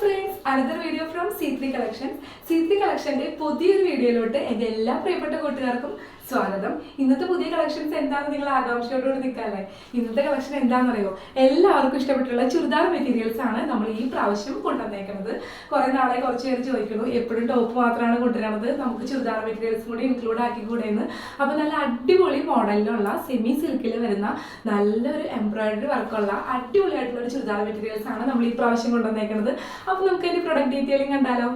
Friends another video from C three collection C three കളക്ഷന്റെ പുതിയൊരു വീഡിയോയിലോട്ട് എന്റെ എല്ലാ പ്രിയപ്പെട്ട കൂട്ടുകാർക്കും സ്വാഗതം. ഇന്നത്തെ പുതിയ കളക്ഷൻസ് എന്താണെന്ന് നിങ്ങൾ ആകാംക്ഷയോടുകൂടി നിൽക്കാല്ലേ? ഇന്നത്തെ കളക്ഷൻ എന്താണെന്നറിയോ എല്ലാവർക്കും ഇഷ്ടപ്പെട്ടുള്ള ചുരിദാർ മെറ്റീരിയൽസ് ആണ് നമ്മൾ ഈ പ്രാവശ്യം കൊണ്ടുവന്നേക്കുന്നത് കുറെ നാളെ കുറച്ച് പേര് ചോദിക്കുന്നു എപ്പോഴും ടോപ്പ് മാത്രമാണ് കൊണ്ടുവരുന്നത് നമുക്ക് ചുരിദാർ മെറ്റീരിയൽസും കൂടി ഇൻക്ലൂഡ് ആക്കി കൂടെ എന്ന് അപ്പോൾ നല്ല അടിപൊളി മോഡലിലുള്ള സെമി സിൽക്കിൽ വരുന്ന നല്ലൊരു എംബ്രോയിഡറി വർക്കുള്ള അടിപൊളിയായിട്ടുള്ള ഒരു ചുരിദാർ മെറ്റീരിയൽസ് ആണ് നമ്മൾ ഈ പ്രാവശ്യം കൊണ്ടുവന്നേക്കുന്നത് അപ്പോൾ നമുക്ക് അതിന്റെ പ്രൊഡക്റ്റ് ഡീറ്റെയിലും കണ്ടാലോ?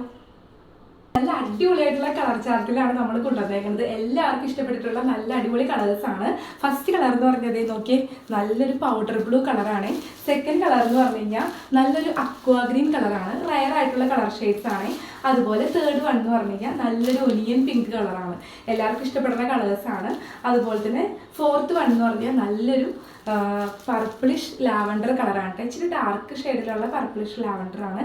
നല്ല അടിപൊളിയായിട്ടുള്ള കളർ ചാർട്ടിലാണ് നമ്മൾ കൊണ്ടുവന്നേക്കുന്നത് എല്ലാവർക്കും ഇഷ്ടപ്പെട്ടിട്ടുള്ള നല്ല അടിപൊളി കളേഴ്സ് ആണ്. ഫസ്റ്റ് കളർ എന്ന് പറഞ്ഞത് നോക്കിയേ നല്ലൊരു പൗഡർ ബ്ലൂ കളറാണ് സെക്കൻഡ് കളർ എന്ന് പറഞ്ഞു കഴിഞ്ഞാൽ നല്ലൊരു അക്വാ ഗ്രീൻ കളറാണ് റയർ ആയിട്ടുള്ള കളർ ഷെയ്ഡ്സ് ആണ്. അതുപോലെ തേർഡ് വൺ എന്ന് പറഞ്ഞു കഴിഞ്ഞാൽ നല്ലൊരു ഒലിയൻ പിങ്ക് കളറാണ് എല്ലാവർക്കും ഇഷ്ടപ്പെടുന്ന കളേഴ്സ് ആണ്. അതുപോലെ തന്നെ ഫോർത്ത് വൺ എന്ന് പറഞ്ഞാൽ നല്ലൊരു പർപ്പിളിഷ് ലാവൻഡർ കളറാണ്. ഇച്ചിരി ഡാർക്ക് ഷെയ്ഡിലുള്ള പർപ്പിളിഷ് ലാവൻഡർ ആണ്.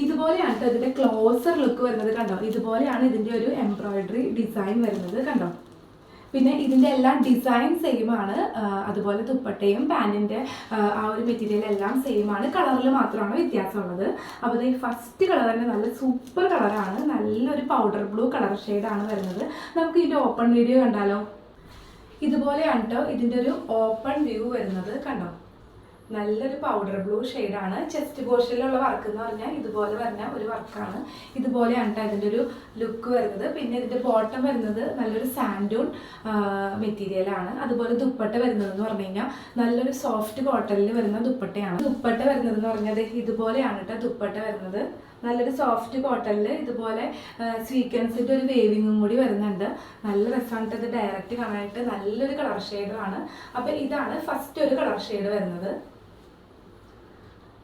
ഇതുപോലെയാണ് കേട്ടോ ഇതിന്റെ ക്ലോസർ ലുക്ക് വരുന്നത് കണ്ടോ? ഇതുപോലെയാണ് ഇതിന്റെ ഒരു എംബ്രോയിഡറി ഡിസൈൻ വരുന്നത് കണ്ടോ? പിന്നെ ഇതിന്റെ എല്ലാം ഡിസൈൻ സെയിം ആണ്. അതുപോലെ ദുപ്പട്ടയും പാന്റിന്റെ ആ ഒരു മെറ്റീരിയൽ എല്ലാം സെയിം ആണ്. കളറിൽ മാത്രമാണ് വ്യത്യാസമുള്ളത്. അപ്പോൾ ഈ ഫസ്റ്റ് കളർ തന്നെ നല്ല സൂപ്പർ കളറാണ് നല്ലൊരു പൗഡർ ബ്ലൂ കളർ ആണ് വരുന്നത്. നമുക്ക് ഇതിന്റെ ഓപ്പൺ വീഡിയോ കണ്ടാലോ? ഇതുപോലെയാണ് കേട്ടോ ഇതിന്റെ ഒരു ഓപ്പൺ വ്യൂ വരുന്നത് കണ്ടോ? നല്ലൊരു പൗഡർ ബ്ലൂ ആണ്. ചെസ്റ്റ് പോർഷനിലുള്ള വർക്ക് എന്ന് പറഞ്ഞാൽ ഇതുപോലെ വരുന്ന ഒരു വർക്കാണ് ഇതുപോലെയാണ് കേട്ടോ ഇതിന്റെ ഒരു ലുക്ക് വരുന്നത്. പിന്നെ ഇതിന്റെ ബോട്ടം വരുന്നത് നല്ലൊരു സാൻഡൂൺ മെറ്റീരിയലാണ് അതുപോലെ ദുപ്പട്ട വരുന്നത് എന്ന് പറഞ്ഞു കഴിഞ്ഞാൽ നല്ലൊരു സോഫ്റ്റ് കോട്ടണിൽ വരുന്ന ദുപ്പട്ടയാണ്. ദുപ്പട്ട വരുന്നത് എന്ന് പറഞ്ഞത് ഇതുപോലെയാണ് കേട്ടോ ദുപ്പട്ട വരുന്നത്. നല്ലൊരു സോഫ്റ്റ് കോട്ടണിൽ ഇതുപോലെ സ്വീക്വൻസിന്റെ ഒരു വേവിങ്ങും കൂടി വരുന്നുണ്ട്. നല്ല രസമാണ് ഇത് ഡയറക്റ്റ് കാണാനായിട്ട്. നല്ലൊരു കളർ ഷെയ്ഡാണ് അപ്പോൾ ഇതാണ് ഫസ്റ്റ് ഒരു കളർ ഷെയ്ഡ് വരുന്നത്.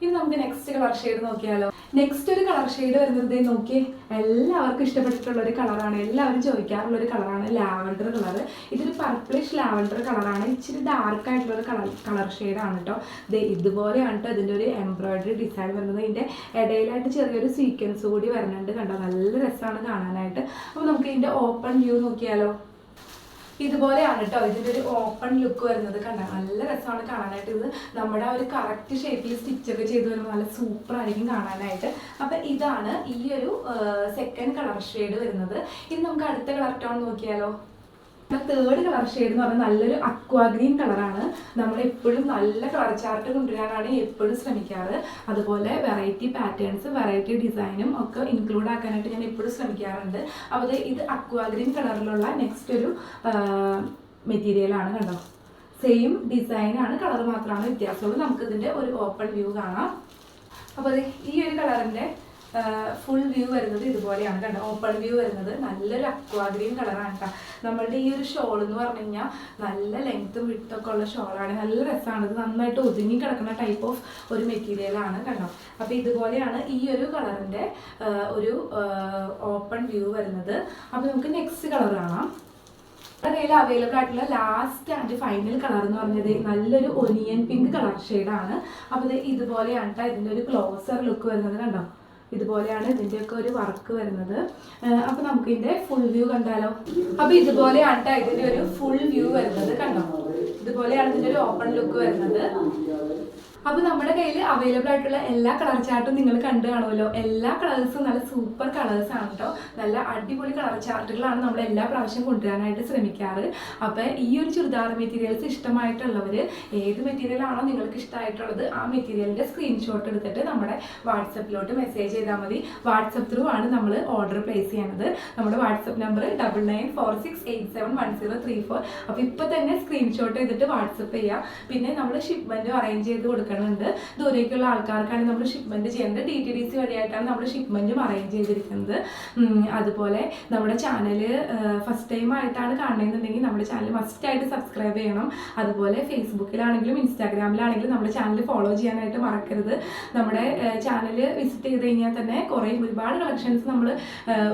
ഇനി നമുക്ക് നെക്സ്റ്റ് കളർ ഷെയ്ഡ് നോക്കിയാലോ. നെക്സ്റ്റ് ഒരു കളർ ഷെയ്ഡ് വരുന്നത് ദേ നോക്കിയേ എല്ലാവർക്കും ഇഷ്ടപ്പെട്ടിട്ടുള്ള ഒരു കളറാണ് എല്ലാവരും ചോദിക്കാറുള്ള ഒരു കളറാണ് ലാവൻഡർ കളർ ഇതൊരു പർപ്പിളിഷ് ലാവൻഡർ കളറാണ് ഇച്ചിരി ഡാർക്ക് ആയിട്ടുള്ള ഒരു കളർ കളർ ഷെയ്ഡാണ് കേട്ടോ ഇത് ഇതുപോലെയാണ് കേട്ടോ ഇതിന്റെ ഒരു എംബ്രോയിഡറി ഡിസൈൻ വരുന്നത്. ഇതിന്റെ ഇടയിലായിട്ട് ചെറിയൊരു സീക്വൻസ് കൂടി വരുന്നുണ്ട് കണ്ടോ? നല്ല രസമാണ് കാണാനായിട്ട്. അപ്പോൾ നമുക്ക് ഇതിന്റെ ഓപ്പൺ വ്യൂ നോക്കിയാലോ. ഇതുപോലെയാണ് കേട്ടോ ഇതിന്റെ ഒരു ഓപ്പൺ ലുക്ക് വരുന്നത് കണ്ട. നല്ല രസമാണ് കാണാനായിട്ട്. ഇത് നമ്മുടെ ആ ഒരു കറക്റ്റ് ഷേപ്പിൽ സ്റ്റിച്ചൊക്കെ ചെയ്ത് വരുമ്പോൾ നല്ല സൂപ്പർ ആയിരിക്കും കാണാനായിട്ട്. അപ്പം ഇതാണ് ഈ ഒരു സെക്കൻഡ് കളർ ഷെയ്ഡ് വരുന്നത്. ഇനി നമുക്ക് അടുത്ത കളർ ടോൺ നോക്കിയാലോ. തേർഡ് കളർ ഷെയ്ഡ് എന്ന് പറഞ്ഞാൽ നല്ലൊരു അക്വാ ഗ്രീൻ കളറാണ് നമ്മൾ എപ്പോഴും നല്ല കളർ ചാർട്ട് കൊണ്ടുവരാനാണ് എപ്പോഴും ശ്രമിക്കാറ്. അതുപോലെ വെറൈറ്റി പാറ്റേൺസ് വെറൈറ്റി ഡിസൈനും ഒക്കെ ഇൻക്ലൂഡ് ആക്കാനായിട്ട് ഞാൻ എപ്പോഴും ശ്രമിക്കാറുണ്ട്. അപ്പോൾ ഇത് അക്വാ ഗ്രീൻ കളറിലുള്ള നെക്സ്റ്റ് ഒരു മെറ്റീരിയലാണ് കണ്ടോ? സെയിം ഡിസൈനാണ് കളർ മാത്രമാണ് വ്യത്യാസമുള്ളൂ. നമുക്കിതിന്റെ ഒരു ഓപ്പൺ വ്യൂ കാണാം. അപ്പോൾ ഈ ഒരു കളറിന്റെ ഫുൾ വ്യൂ വരുന്നത് ഇതുപോലെയാണ് കണ്ടോ? ഓപ്പൺ വ്യൂ വരുന്നത് നല്ലൊരു അക്വാ ഗ്രീൻ കളറാണ് കേട്ടോ. നമ്മളുടെ ഈ ഒരു ഷോൾ എന്ന് പറഞ്ഞു നല്ല ലെങ്ത്തും വിട്ടൊക്കെ ഉള്ള ഷോളാണ് നല്ല രസമാണ് ഇത് നന്നായിട്ട് ഒതുങ്ങി കിടക്കുന്ന ടൈപ്പ് ഓഫ് ഒരു മെറ്റീരിയലാണ് കണ്ടോ? അപ്പോൾ ഇതുപോലെയാണ് ഈ ഒരു കളറിന്റെ ഒരു ഓപ്പൺ വ്യൂ വരുന്നത്. അപ്പോൾ നമുക്ക് നെക്സ്റ്റ് കളർ കാണാം. അതേല അവൈലബിൾ ആയിട്ടുള്ള ലാസ്റ്റ് ആൻഡ് ഫൈനൽ കളർ എന്ന് പറഞ്ഞത് നല്ലൊരു ഒനിയൻ പിങ്ക് കളർ ഷെയ്ഡാണ് അപ്പോൾ ഇത് ഇതുപോലെയാണ് കേട്ടോ ഇതിന്റെ ഒരു ക്ലോസർ ലുക്ക് വരുന്നത് കണ്ടോ? ഇതുപോലെയാണ് ഇതിന്റെയൊക്കെ ഒരു വർക്ക് വരുന്നത്. അപ്പോൾ നമുക്ക് ഇതിന്റെ ഫുൾ വ്യൂ കണ്ടാലോ? അപ്പോൾ ഇതുപോലെയാണ് ഇതിന്റെ ഒരു ഫുൾ വ്യൂ വരുന്നത് കണ്ടോ? ഇതുപോലെയാണ് ഇതിന്റെ ഒരു ഓപ്പൺ ലുക്ക് വരുന്നത്. അപ്പോൾ നമ്മുടെ കയ്യിൽ അവൈലബിൾ ആയിട്ടുള്ള എല്ലാ കളർ ചാർട്ടും നിങ്ങൾ കണ്ടു കാണുമല്ലോ. എല്ലാ കളേഴ്സും നല്ല സൂപ്പർ കളേഴ്സ് ആണ് കേട്ടോ നല്ല അടിപൊളി കളർ ചാർട്ടുകളാണ് നമ്മൾ എല്ലാ പ്രാവശ്യം കൊണ്ടുവരാനായിട്ട് ശ്രമിക്കാറ്. അപ്പോൾ ഈ ഒരു ചുരിദാർ മെറ്റീരിയൽസ് ഇഷ്ടമായിട്ടുള്ളവർ ഏത് മെറ്റീരിയൽ ആണോ നിങ്ങൾക്ക് ഇഷ്ടമായിട്ടുള്ളത് ആ മെറ്റീരിയലിന്റെ സ്ക്രീൻഷോട്ട് എടുത്തിട്ട് നമ്മുടെ വാട്സപ്പിലോട്ട് മെസ്സേജ് ചെയ്താൽ മതി. വാട്സപ്പ് ത്രൂ ആണ് നമ്മൾ ഓർഡർ പ്ലേസ് ചെയ്യുന്നത്. നമ്മുടെ WhatsApp number double nine four six eight seven one zero three four അപ്പോൾ ഇപ്പോൾ തന്നെ സ്ക്രീൻഷോട്ട് ചെയ്തിട്ട് വാട്സപ്പ് ചെയ്യുക പിന്നെ നമ്മൾ ഷിപ്മെന്റും അറേഞ്ച് ചെയ്ത് കൊടുക്കുന്നുണ്ട് ദൂരേക്കുള്ള ആൾക്കാർക്കാണ് നമ്മൾ ഷിപ്മെന്റ് ചെയ്യേണ്ടത്. ഡി ടി ഡി സി വഴിയായിട്ടാണ് നമ്മൾ ഷിപ്മെന്റും അറേഞ്ച് ചെയ്തിരിക്കുന്നത്. അതുപോലെ നമ്മുടെ ചാനൽ ഫസ്റ്റ് ടൈം ആയിട്ടാണ് കാണുന്നതെന്നുണ്ടെങ്കിൽ നമ്മുടെ ചാനൽ മസ്റ്റായിട്ട് സബ്സ്ക്രൈബ് ചെയ്യണം. അതുപോലെ ഫേസ്ബുക്കിലാണെങ്കിലും ഇൻസ്റ്റാഗ്രാമിലാണെങ്കിലും നമ്മുടെ ചാനൽ ഫോളോ ചെയ്യാനായിട്ട് മറക്കരുത്. നമ്മുടെ ചാനൽ വിസിറ്റ് ചെയ്ത് കഴിഞ്ഞാൽ തന്നെ കുറേ ഒരുപാട് കളക്ഷൻസ് നമ്മൾ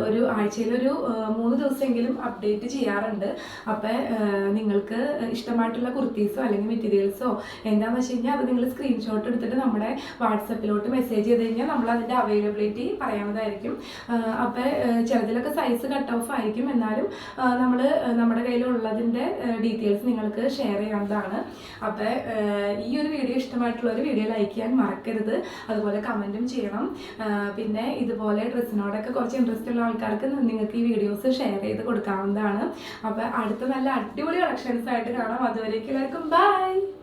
ഒരു ആഴ്ചയിൽ ഒരു മൂന്ന് ദിവസമെങ്കിലും അപ്ഡേറ്റ് ചെയ്യാറുണ്ട്. അപ്പോൾ നിങ്ങൾക്ക് ഇഷ്ടമായിട്ടുള്ള കുർത്തീസോ അല്ലെങ്കിൽ മെറ്റീരിയൽസോ എന്താണെന്ന് വെച്ച് കഴിഞ്ഞാൽ അത് നിങ്ങൾ സ്ക്രീൻ സ്ക്രീൻഷോട്ട് എടുത്തിട്ട് നമ്മുടെ വാട്സപ്പിലോട്ട് മെസ്സേജ് ചെയ്ത് കഴിഞ്ഞാൽ നമ്മൾ അതിന്റെ അവൈലബിലിറ്റി പറയാവുന്നതായിരിക്കും. അപ്പോൾ ചിലതിലൊക്കെ സൈസ് കട്ട് ഓഫ് ആയിരിക്കും. എന്നാലും നമ്മൾ നമ്മുടെ കയ്യിലുള്ളതിന്റെ ഡീറ്റെയിൽസ് നിങ്ങൾക്ക് ഷെയർ ചെയ്യാവുന്നതാണ്. അപ്പോൾ ഈ ഒരു വീഡിയോ ഇഷ്ടമായിട്ടുള്ള ഒരു വീഡിയോ ലൈക്ക് ചെയ്യാൻ മറക്കരുത്. അതുപോലെ കമന്റും ചെയ്യണം. പിന്നെ ഇതുപോലെ ഡ്രസ്സിനോടൊക്കെ കുറച്ച് ഇൻട്രസ്റ്റ് ഉള്ള ആൾക്കാർക്ക് നിങ്ങൾക്ക് ഈ വീഡിയോസ് ഷെയർ ചെയ്ത് കൊടുക്കാവുന്നതാണ്. അപ്പോൾ അടുത്ത നല്ല അടിപൊളി കളക്ഷൻസ് ആയിട്ട് കാണാം. അതുവരേക്കും എല്ലാവർക്കും ബൈ